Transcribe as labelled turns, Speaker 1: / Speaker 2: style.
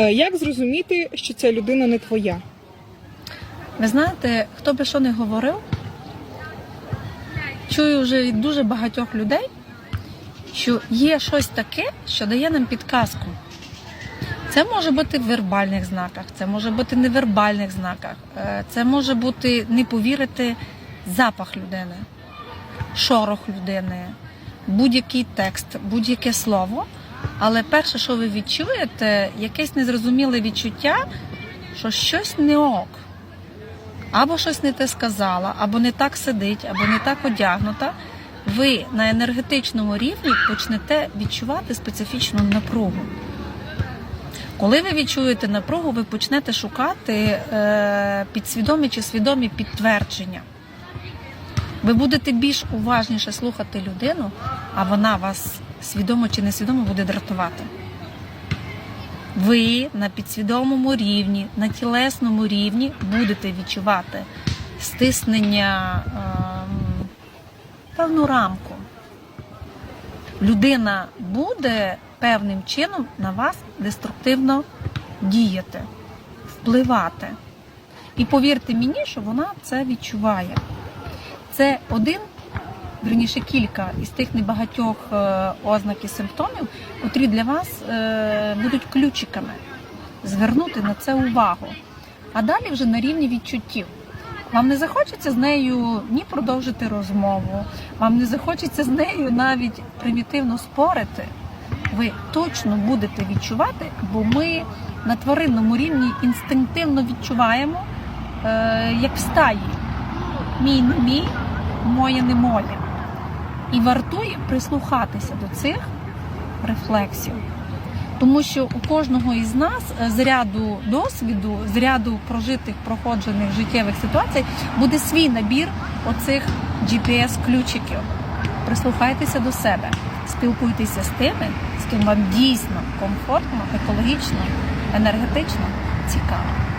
Speaker 1: Е, Як зрозуміти, що ця людина не твоя?
Speaker 2: Ви знаєте, хто би що не говорив, чую вже від дуже багатьох людей, що є щось таке, що дає нам підказку. Це може бути в вербальних знаках, це може бути невербальних знаках, е, це може бути не повірити запах людини, шорох людини, будь-який текст, будь-яке слово. Але перше, що ви відчуєте, якесь незрозуміле відчуття, що щось не ок. Або щось не те сказала, або не так сидить, або не так одягнута. Ви на енергетичному рівні почнете відчувати специфічну напругу. Коли ви відчуєте напругу, ви почнете шукати е, підсвідомі чи свідомі підтвердження. Ви будете більш уважніше слухати людину, а вона вас свідомо чи несвідомо буде дратувати. Ви на підсвідомому рівні, на тілесному рівні будете відчувати стиснення, ем, певну рамку. Людина буде певним чином на вас деструктивно діяти, впливати. І повірте мені, що вона це відчуває. Це один, верніше кілька із тих небагатьох е, ознак і симптомів, котрі для вас е, будуть ключиками звернути на це увагу. А далі вже на рівні відчуттів. Вам не захочеться з нею ні продовжити розмову, вам не захочеться з нею навіть примітивно спорити. Ви точно будете відчувати, бо ми на тваринному рівні інстинктивно відчуваємо, е, як в стаї. Мій не мій, моє не моє. І вартує прислухатися до цих рефлексів. Тому що у кожного із нас е, з ряду досвіду, з ряду прожитих, проходжених життєвих ситуацій буде свій набір оцих GPS-ключиків. Прислухайтеся до себе, спілкуйтеся з тими, з ким вам дійсно комфортно, екологічно, енергетично цікаво.